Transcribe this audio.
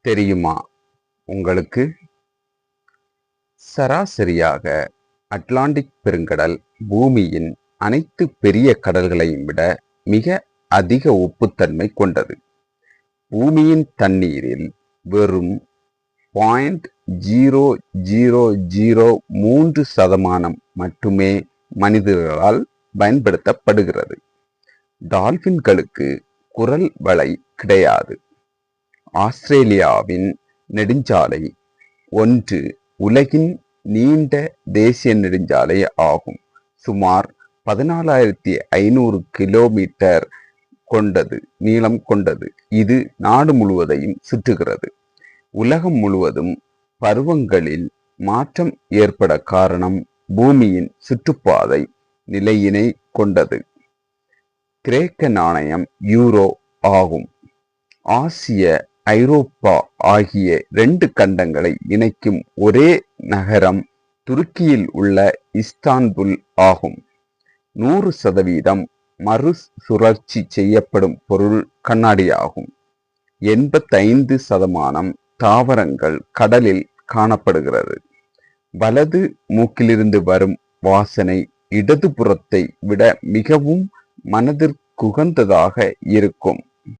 தெரியுமா? உங்களுக்கு? சராசரியாக அட்லாண்டிக் பெருங்கடல் பூமியின் அனைத்து பெரிய கடல்களையும் விட மிக அதிக உப்புத்தன்மை கொண்டது. பூமியின் தண்ணீரில் வெறும் பாயிண்ட் ஜீரோ ஜீரோ ஜீரோ மூன்று சதமானம் மட்டுமே மனிதர்களால் பயன்படுத்தப்படுகிறது. டால்பின்களுக்கு குரல் வலை கிடையாது. ஆஸ்திரேலியாவின் நெடுஞ்சாலை ஒன்று உலகின் நீண்ட தேசிய நெடுஞ்சாலை ஆகும். சுமார் பதினாலாயிரத்தி ஐநூறு கிலோமீட்டர் கொண்டது நீளம் கொண்டது. இது நாடு முழுவதையும் சுற்றுகிறது. உலகம் முழுவதும் பருவங்களில் மாற்றம் ஏற்பட காரணம் பூமியின் சுற்றுப்பாதை நிலையினை கொண்டது. கிரேக்க நாணயம் யூரோ ஆகும். ஆசிய ஐரோப்பா ஆகிய ரெண்டு கண்டங்களை இணைக்கும் ஒரே நகரம் துருக்கியில் உள்ள இஸ்தான்புல் ஆகும். நூறு சதவீதம் மறு சுழற்சி செய்யப்படும் பொருள் கண்ணாடியாகும். எண்பத்தைந்து சதமானம் தாவரங்கள் கடலில் காணப்படுகிறது. வலது மூக்கிலிருந்து வரும் வாசனை இடதுபுறத்தை விட மிகவும் மனதிற்குகந்ததாக இருக்கும்.